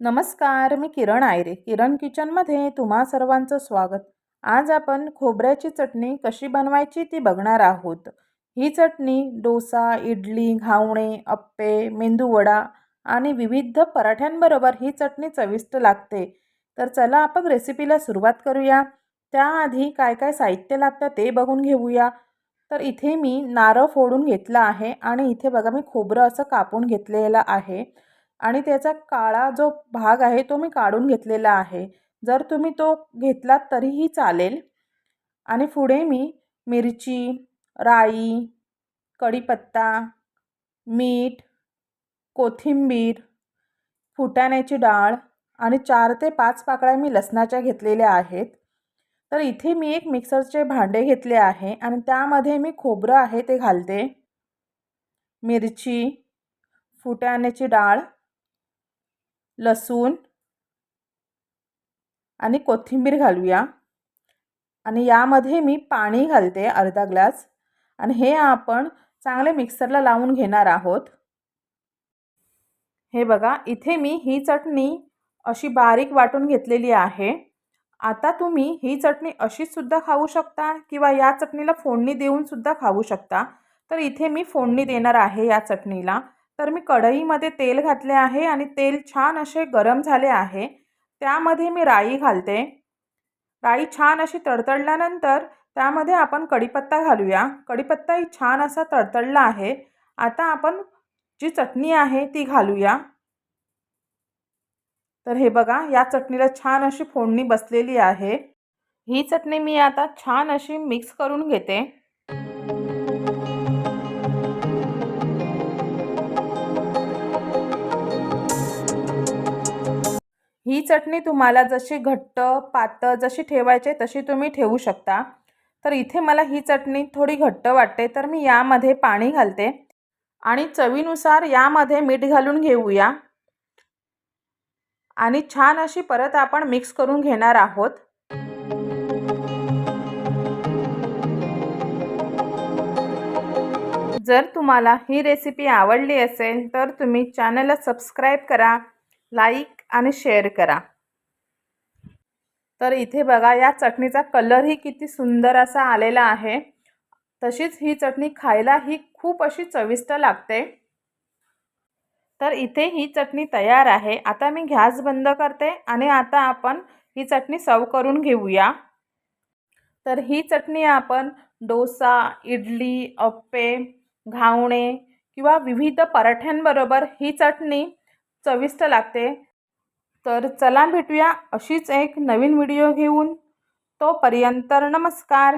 नमस्कार मी किरण आयरे. किरण किचनमध्ये तुम्हा सर्वांचं स्वागत. आज आपण खोबऱ्याची चटणी कशी बनवायची ती बघणार आहोत. ही चटणी डोसा इडली घावणे अप्पे मेंदूवडा आणि विविध पराठ्यांबरोबर ही चटणी चविष्ट लागते. तर चला आपण रेसिपीला सुरुवात करूया. त्याआधी काय काय साहित्य लागतं ते बघून घेऊया. तर इथे मी नारळ फोडून घेतलं आहे आणि इथे बघा मी खोबरं असं कापून घेतलेलं आहे. आणि त्याचा काळा जो भाग आहे तो मी काढून घेतलेला आहे. जर तुम्ही तो घेतलात तरीही चालेल. आणि पुढे मी मिरची राई कढीपत्ता मीठ कोथिंबीर फुटाण्याची डाळ आणि चार ते पाच पाकळ्या मी लसणाच्या घेतलेल्या आहेत. तर इथे मी एक मिक्सरचे भांडे घेतले आहे आणि त्यामध्ये मी खोबरं आहे ते घालते. मिरची फुटाण्याची डाळ लसूण आणि कोथिंबीर घालूया. आणि यामध्ये मी पाणी घालते अर्धा ग्लास. आणि हे आपण चांगले मिक्सरला लावून घेणार आहोत. हे बघा इथे मी ही चटणी अशी बारीक वाटून घेतलेली आहे. आता तुम्ही ही चटणी अशीचसुद्धा खाऊ शकता किंवा या चटणीला फोडणी देऊनसुद्धा खाऊ शकता. तर इथे मी फोडणी देणार आहे या चटणीला. तर मी कढईमध्ये तेल घातले आहे आणि तेल छान असे गरम झाले आहे. त्यामध्ये मी राई घालते. राई छान अशी तडतडल्यानंतर त्यामध्ये आपण कढीपत्ता घालूया. कढीपत्ताही छान असा तडतडला आहे. आता आपण जी चटणी आहे ती घालूया. तर हे बघा या चटणीला छान अशी फोडणी बसलेली आहे. ही चटणी मी आता छान अशी मिक्स करून घेते. ही चटणी तुम्हाला जशी घट्ट पातळ जशी ठेवायची तशी तुम्ही ठेवू शकता. तर इथे मला ही चटणी थोडी घट्ट वाटते तर मी यामध्ये पाणी घालते. आणि चवीनुसार यामध्ये मीठ घालून घेऊया. आणि छान अशी परत आपण मिक्स करून घेणार आहोत. जर तुम्हाला ही रेसिपी आवडली असेल तर तुम्ही चॅनलला सबस्क्राईब करा लाईक आणि शेअर करा. तर इथे बघा या चटणीचा कलरही किती सुंदर असा आलेला आहे. तशीच ही चटणी खायला ही खूप अशी चविष्ट लागते. तर इथे ही चटणी तयार आहे. आता मी गॅस बंद करते आणि आता आपण ही चटणी सर्व करून घेऊया. तर ही चटणी आपण डोसा इडली अप्पे घावणे किंवा विविध पराठ्यांबरोबर ही चटणी चविष्ट लागते. तर चला भेटूया अशीच एक नवीन व्हिडिओ घेऊन. तोपर्यंत नमस्कार.